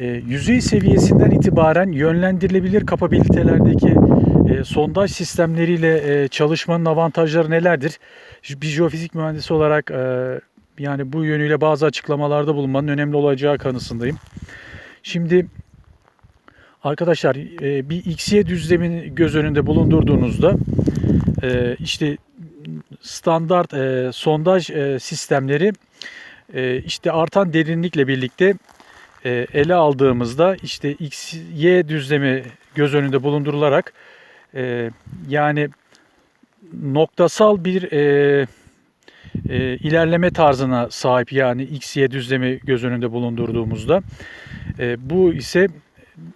E, yüzey seviyesinden itibaren yönlendirilebilir kapabilitelerdeki e, sondaj sistemleriyle e, çalışmanın avantajları nelerdir? Bir jeofizik mühendisi olarak e, yani bu yönüyle bazı açıklamalarda bulunmanın önemli olacağı kanısındayım. Şimdi arkadaşlar e, bir XY düzlemini göz önünde bulundurduğunuzda e, işte standart e, sondaj e, sistemleri e, işte artan derinlikle birlikte ele aldığımızda işte X, Y düzlemi göz önünde bulundurularak e, yani noktasal bir e, e, ilerleme tarzına sahip yani X, Y düzlemi göz önünde bulundurduğumuzda e, bu ise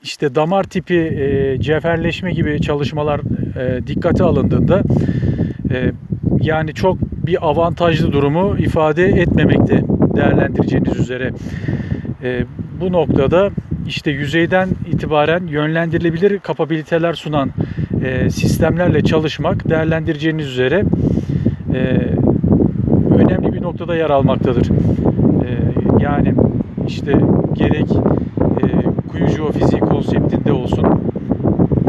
işte damar tipi e, cevherleşme gibi çalışmalar e, dikkate alındığında e, yani çok bir avantajlı durumu ifade etmemekte değerlendireceğiniz üzere. E, bu noktada işte yüzeyden itibaren yönlendirilebilir kapabiliteler sunan e, sistemlerle çalışmak değerlendireceğiniz üzere e, önemli bir noktada yer almaktadır. E, yani işte gerek e, kuyu jeofiziği konseptinde olsun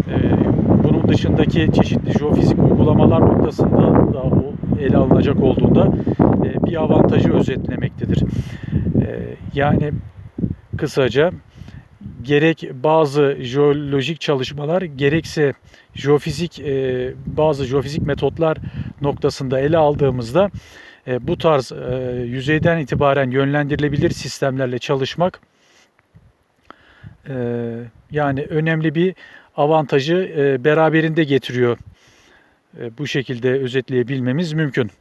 e, bunun dışındaki çeşitli jeofizik uygulamalar noktasında da o ele alınacak olduğunda e, bir avantajı özetlemektedir. E, yani kısaca gerek bazı jeolojik çalışmalar gerekse jeofizik e, bazı jeofizik metotlar noktasında ele aldığımızda e, bu tarz e, yüzeyden itibaren yönlendirilebilir sistemlerle çalışmak yani önemli bir avantajı beraberinde getiriyor. Bu şekilde özetleyebilmemiz mümkün.